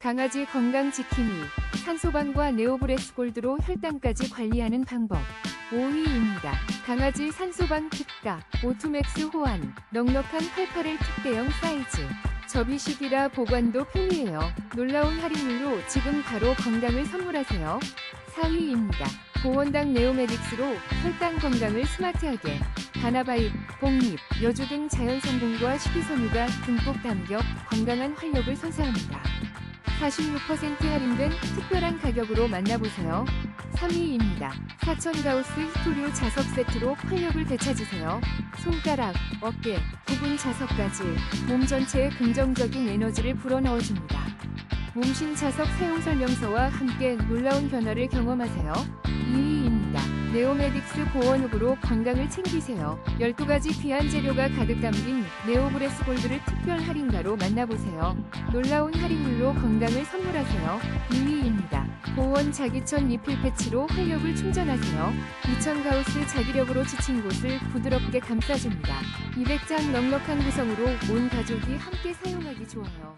강아지 건강 지킴이, 산소방과 네오브레스 골드로 혈당까지 관리하는 방법. 5위입니다. 강아지 산소방 특가, 오투맥스 호환, 넉넉한 88일 특대형 사이즈. 접이식이라 보관도 편리해요. 놀라운 할인율로 지금 바로 건강을 선물하세요. 4위입니다. 보원당 네오메딕스로 혈당 건강을 스마트하게. 바나바잎, 복잎, 여주 등 자연 성분과 식이섬유가 듬뿍 담겨 건강한 활력을 선사합니다. 46% 할인된 특별한 가격으로 만나보세요. 3위입니다. 사천가우스 히토류 자석 세트로 활력을 되찾으세요. 손가락, 어깨, 부분 자석까지 몸 전체에 긍정적인 에너지를 불어넣어줍니다. 몸신 자석 사용 설명서와 함께 놀라운 변화를 경험하세요. 2위입니다. 네오메딕스 보온흡으로 건강을 챙기세요. 12가지 귀한 재료가 가득 담긴 네오브레스 골드를 특별 할인가로 만나보세요. 놀라운 할인율로 건강을 선물하세요. 2위입니다. 보온 자기천 리필 패치로 활력을 충전하세요. 2000 가우스 자기력으로 지친 곳을 부드럽게 감싸줍니다. 200장 넉넉한 구성으로 온 가족이 함께 사용하기 좋아요.